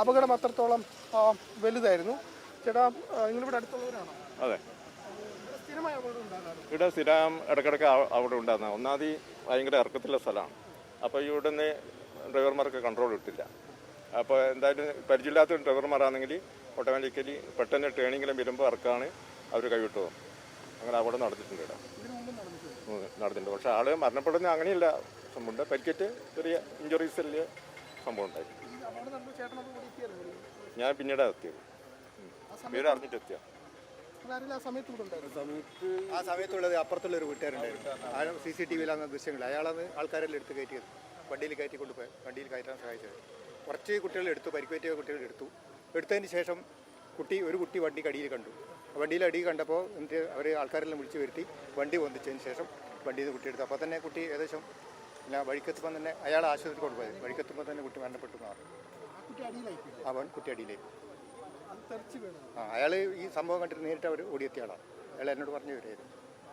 അപകടം അത്രത്തോളം വലുതായിരുന്നു. ചേട്ടാ നിങ്ങളിവിടെ അടുത്തുള്ളവരാണോ? അതെ. ഇവിടെ സ്ഥിരം ഇടയ്ക്കിടയ്ക്ക് അവിടെ ഉണ്ടായിരുന്ന ഒന്നാമത് ഭയങ്കര ഇറക്കത്തിലുള്ള സ്ഥലമാണ്. അപ്പോൾ ഇവിടെ നിന്ന് ഡ്രൈവർമാർക്ക് കൺട്രോൾ കിട്ടില്ല. അപ്പോൾ എന്തായാലും പരിചയമില്ലാത്ത ഡ്രൈവർമാരാണെങ്കിൽ ഓട്ടോമാറ്റിക്കലി പെട്ടെന്ന് ട്രെയിനിങ്ങിലും വരുമ്പോൾ ഇറക്കാണ് അവർ കൈവിട്ടു പോകും അങ്ങനെ അവിടെ നടന്നിട്ടുണ്ട് ഇവിടെ. നടന്നിട്ടുണ്ട്. പക്ഷേ ആൾ മരണപ്പെടുന്ന അങ്ങനെയല്ല. സംഭവമുണ്ട് പരിക്കേറ്റ് ചെറിയ ഇഞ്ചുറീസ് വലിയ സംഭവം ഉണ്ടായി. ഞാൻ പിന്നീട് എത്തിയത് വിവരം അറിഞ്ഞിട്ട് എത്തിയ. ആ സമയത്തുള്ളത് അപ്പുറത്തുള്ള ഒരു വീട്ടുകാരുണ്ടായിരുന്നു. ആ സി സി ടി വിയിലാണ് ദൃശ്യങ്ങൾ. അയാളാണ് ആൾക്കാരെല്ലാം എടുത്ത് കയറ്റിയത്. വണ്ടിയിൽ കയറ്റി കൊണ്ടുപോയി വണ്ടിയിൽ കയറ്റാൻ സഹായിച്ചത്. കുറച്ച് കുട്ടികൾ എടുത്തു. പരിക്കേറ്റിയ കുട്ടികൾ എടുത്തു. എടുത്തതിന് ശേഷം കുട്ടി ഒരു കുട്ടി വണ്ടി കടിയിൽ കണ്ടു. വണ്ടിയിൽ അടി കണ്ടപ്പോൾ എന്നിട്ട് അവർ ആൾക്കാരെല്ലാം വിളിച്ചു വരുത്തി വണ്ടി പൊന്തിച്ചതിന് ശേഷം വണ്ടിയിൽ നിന്ന് കുട്ടി എടുത്തു അപ്പോൾ തന്നെ കുട്ടി ഏകദേശം പിന്നെ വഴിക്കെത്തുമ്പോൾ തന്നെ അയാൾ ആശുപത്രി കൊണ്ടുപോയത് വഴിക്കെത്തുമ്പോൾ തന്നെ കുട്ടി മരണപ്പെട്ടു മാറി അവൻ കുട്ടി അടിയിലേക്ക് അത് ആ അയാൾ ഈ സംഭവം കണ്ടിട്ട് നേരിട്ട് അവർ ഓടിയെത്തിയ ആളാണ് അയാൾ എന്നോട് പറഞ്ഞു വരുമായിരുന്നു